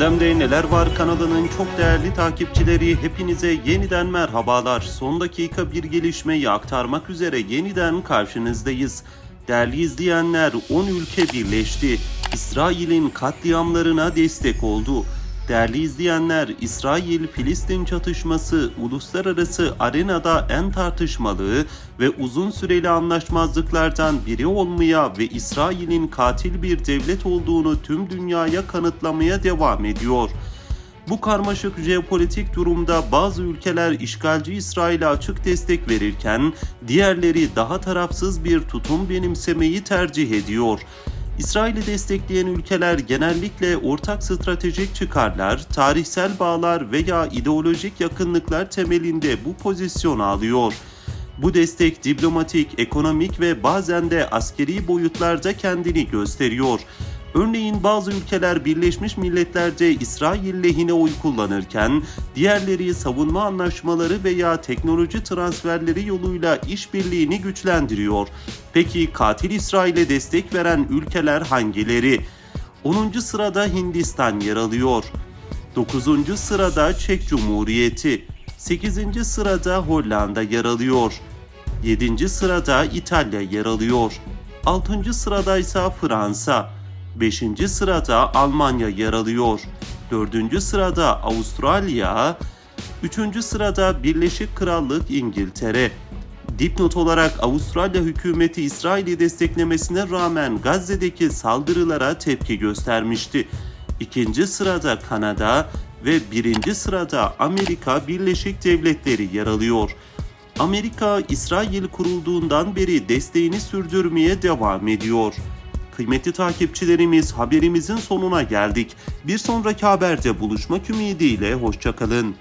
Gündemde Neler Var kanalının çok değerli takipçileri hepinize yeniden merhabalar. Son dakika bir gelişmeyi aktarmak üzere yeniden karşınızdayız. Değerli izleyenler 10 ülke birleşti. İsrail'in katliamlarına destek oldu. Değerli izleyenler, İsrail-Filistin çatışması uluslararası arenada en tartışmalı ve uzun süreli anlaşmazlıklardan biri olmaya ve İsrail'in katil bir devlet olduğunu tüm dünyaya kanıtlamaya devam ediyor. Bu karmaşık jeopolitik durumda bazı ülkeler işgalci İsrail'e açık destek verirken diğerleri daha tarafsız bir tutum benimsemeyi tercih ediyor. İsrail'i destekleyen ülkeler genellikle ortak stratejik çıkarlar, tarihsel bağlar veya ideolojik yakınlıklar temelinde bu pozisyonu alıyor. Bu destek diplomatik, ekonomik ve bazen de askeri boyutlarda kendini gösteriyor. Örneğin bazı ülkeler Birleşmiş Milletler'de İsrail lehine oy kullanırken diğerleri savunma anlaşmaları veya teknoloji transferleri yoluyla işbirliğini güçlendiriyor. Peki katil İsrail'e destek veren ülkeler hangileri? 10. sırada Hindistan yer alıyor. 9. sırada Çek Cumhuriyeti. 8. sırada Hollanda yer alıyor. 7. sırada İtalya yer alıyor. 6. sırada ise Fransa. 5. sırada Almanya yer alıyor. 4. sırada Avustralya. 3. sırada Birleşik Krallık İngiltere. Dipnot olarak Avustralya hükümeti İsrail'i desteklemesine rağmen Gazze'deki saldırılara tepki göstermişti. İkinci sırada Kanada ve birinci sırada Amerika Birleşik Devletleri yer alıyor. Amerika, İsrail kurulduğundan beri desteğini sürdürmeye devam ediyor. Kıymetli takipçilerimiz haberimizin sonuna geldik. Bir sonraki haberde buluşmak ümidiyle hoşçakalın.